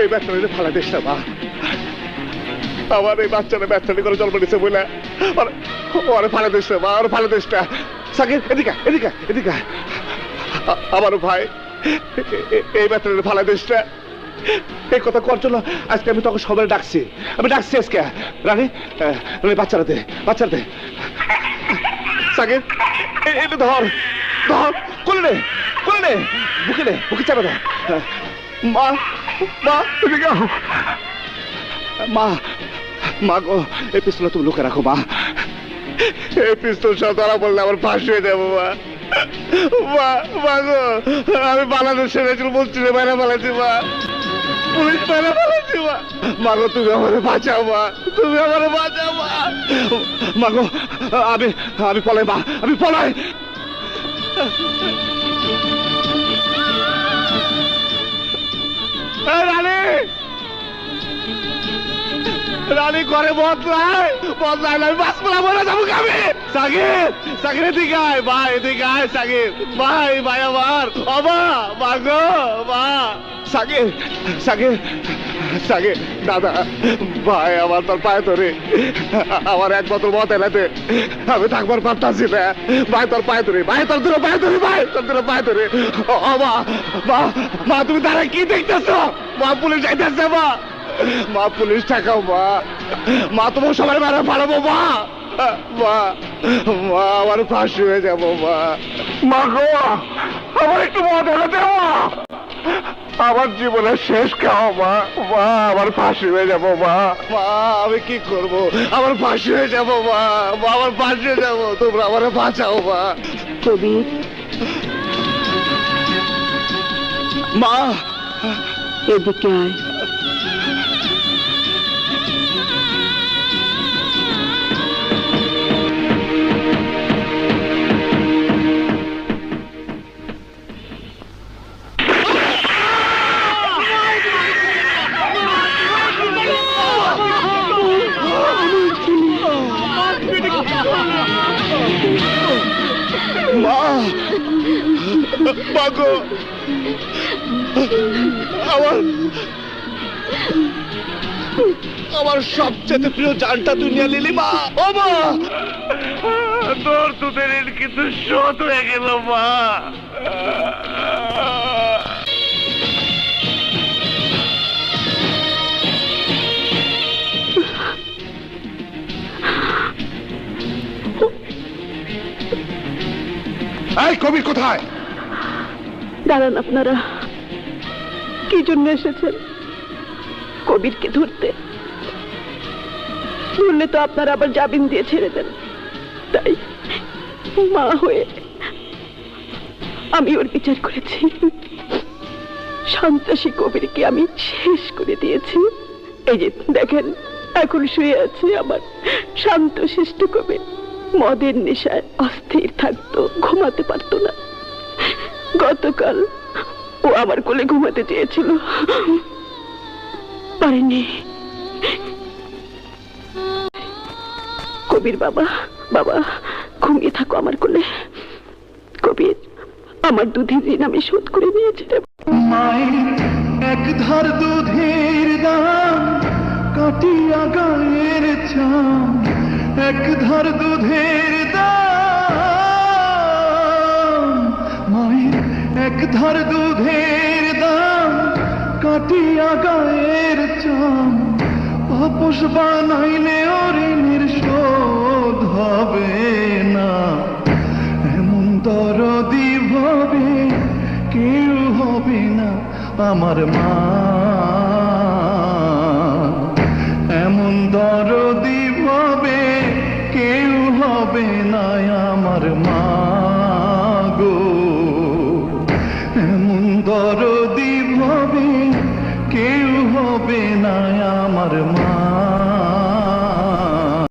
এই ব্যাটারি ফালা দিস না, মা। আমার এই বাচ্চারা ব্যাটারি করে জন্ম নিছে বলে ওরে- ফালা দিস না, মা ওরে ফালা দিস না। সাকিব, এদিকে এদিকে এদিকে। আমারও ভাই এই ব্যাটারি ফালা দিস না। এই কথা কর জন্য আজকে আমি তোকে সবাই ডাকছি। আমি ডাকছি আজকে। রানী রানী, বাচ্চারা দে বাচ্চারা দে। সাকিব এটা ধর ধর। কোলে নে কোলে নে, বুকে নে, বুকে চাপে ধর মা মা এদিকে আও। মা মা গো, এই পিস্তল তুমি লুকে রাখো, মা। এই পিস্তল সব ধরা বললে আমার ফাঁসি হয়ে যাব, মা। মা মা গো, আমি বাংলাদেশ সেরেছিল বলছি রে বাইরে পালাচ্ছি মা। পুলিশ বাইরে পালাচ্ছি মা। মা গো, তুমি আমার বাঁচাও, মা। তুমি আমার বাঁচাও, মা। মা গো, আমি আমি পলাই, মা। আমি পলাই। রানী! রানী করে বদলায় বদলায় আমি বাস পালা বলে যাব কামে সাকিব সাকিব এদিকে আয়, ভাই, এদিকে আয় সাকিব ভাই ভাই আমার অবা মা গো মা। সাকিব সাকিব সাকিব দাদা, ভাই, আমার তোর পায়ে ধরে। আমার এক বোতল মত এলাতে আমি থাকবার পারতাছি না। ভাই, তোর পায়ে ধরে, ভাই, তোর ধরে পায়ে ধরে, ভাই, তোর ধরে পায়ে ধরে। ও মা মা তুমি দাঁড়া কি দেখতেছো? মা, পুলিশ যাইতেছে, মা। মা, পুলিশ ঠেকাও, মা। মা, তোমার সবাই মারা পারব মা। মা মা, আমার ফাঁসি হয়ে যাব, মা। মা গো, আমার একটু এনে দে, মা। আমার জীবনের শেষ খাও মা মা আমার ফাঁসি হয়ে যাব মা মা আমি কি করব? আমার ফাঁসি হয়ে যাব মা মা আমার ফাঁসি হয়ে যাব। তোমরা আমার বাঁচাও মা। কবির মা। এদিকে আয়। মা! মাগো আমার আমার সবচেয়ে প্রিয় জানটা তুই নিয়ে নিলি মা! ও মা! তোর তোদের কিন্তু শোধ হয়ে গেল, মা। এই কবির কোথায়? দাঁড়ান আপনারা। কি জন্য এসেছেন? কবিরকে ধরতে। ধরলে তো আপনারা আবার জামিন দিয়ে ছেড়ে দেন। তাই মা হয়ে আমি ওর বিচার করেছি। সন্ত্রাসী কবিরকে আমি শেষ করে দিয়েছি। এই যে দেখেন, এখন শুয়ে আছে আমার শান্ত, শিষ্ট কবির মদের নেশায় অস্থির থাকতো, ঘুমাতে পারতো না। গতকাল ও আমার কোলে ঘুমাতে চেয়েছিল। পারেনি কবির বাবা বাবা, ঘুমিয়ে থাকো আমার কোলে। কবির, আমার দুধের ঋণ আমি শোধ করে নিয়েছি মায়ের এক ধার দুধের দাম, কাটিয়া গায়ের চাম। এক ধার দুধের দাম। মায়ের এক ধার দুধের দাম, কাটিয়া গায়ের চাম। আপোষ বানাইলে ঋণের শোধ হবে না। এমন দরদি ভাবে কেউ হবে না আমার মা। দরদি ভাবে কেউ হবে না আমার মা।